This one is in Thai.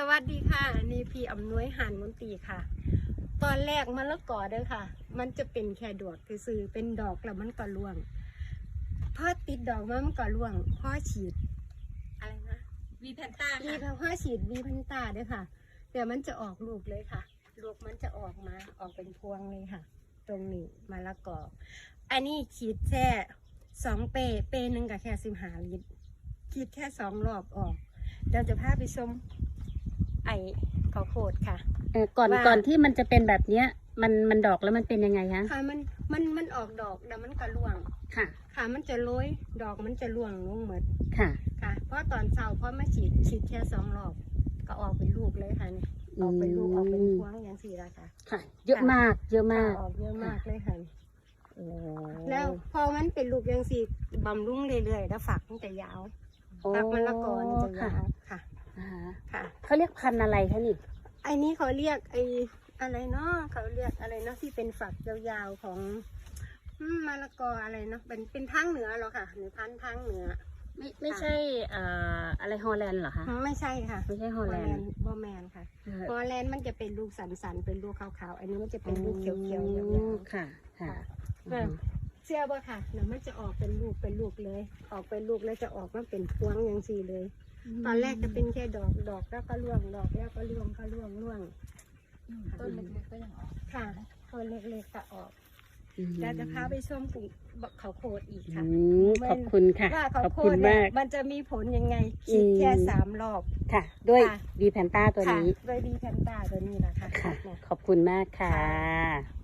สวัสดีค่ะนี่พี่อำนวยหานมนตรีค่ะ ตอนแรกมะละกอเด้อค่ะ มันจะเป็นแค่ดอกซื่อๆเป็นดอกแล้วมันก็ร่วงพอติดดอกมามันก็ร่วงพอฉีด อะไรนะวีแพนต้าวีค่ะพอฉีดวีพันตาเด้อค่ะเดี๋ยวมันจะออกลูกเลยค่ะ ลูกมันจะออกมาออกเป็นพวงเลยค่ะ ตรงนี้มะละกออันนี้ฉีดแค่สองเปเปหนึ่งกับแค่สิบหาลิตรฉีดแค่สองรอบออกเดี๋ยวจะพาไปชม ไอข้าวโพดค่ะ เออก่อนว่า ก่อนที่มันจะเป็นแบบเนี้ย มันมันดอกแล้วมันเป็นยังไงคะค่ะมันมันมันออกดอกแล้วมันก็ร่วง ค่ะ ค่ะมันจะโรยดอกมันจะร่วงลงหมดค่ะค่ะ เพราะตอนเช้าเพราะมาฉีดฉีดแค่สองรอบก็ออกเป็นลูกเลยค่ะนี่ออกเป็นลูกออกเป็นพวงอย่างสี่ละค่ะค่ะ เยอะมาก เยอะมากออกเยอะมากเลยค่ะ โอ้แล้วพอมันเป็นลูกอย่างสี่บำรุงเรื่อยๆแล้วฝักมันจะยาว โอ้ฝักมันละกอมันจะค่ะ ยาวค่ะ อ่าค่ะ เขาเรียกพันธุ์อะไรคะนี่ ไอ้นี้เขาเรียกไอ้อะไรเนาะเขาเรียกอะไรเนาะที่เป็นฝักยาวๆของอืมมะละกออะไรเนาะเป็นเป็นทางเหนือเหรอค่ะหรือพันธุ์ทางเหนือ ไม่ไม่ใช่เอ่ออะไรฮอลแลนด์เหรอคะ ไม่ใช่ค่ะไม่ใช่ฮอลแลนด์บอแมนค่ะเออฮอลแลนด์มันจะเป็นลูกสันๆเป็นลูกขาวๆ อันนี้มันจะเป็นลูกเขียวๆยาอืวมค่ะๆค่ะ ค่ะเออ เชื่อป่ะค่ะเดี๋ยวมันจะออกเป็นลูกเป็นลูกเลย ออกเป็นลูกแล้วจะออกมาเป็นพวงอย่างสี่เลย ตอนแรกจะเป็นแค่ดอกดอกแล้วก็ร่วงดอกแล้วก็ร่วงก็ร่วงร่วงต้นเล็กๆก็ยังออกค่ะคนเล็กๆก็ออกอืมแล้วจะพาไปชมปลูกบักเขาวโพดอีกค่ะอืมขอบคุณค่ะว่าขเขาวอบโพคุดณเนี่ยมาก มันจะมีผลยังไงคิดแค่อืมสามรอบค่ะ ด้วยค่ะวีแพนต้าตัวค่ะนี้โดยดีแพนตาตัวนี้แหละค่ะค่ะขอบคุณมากค่ะ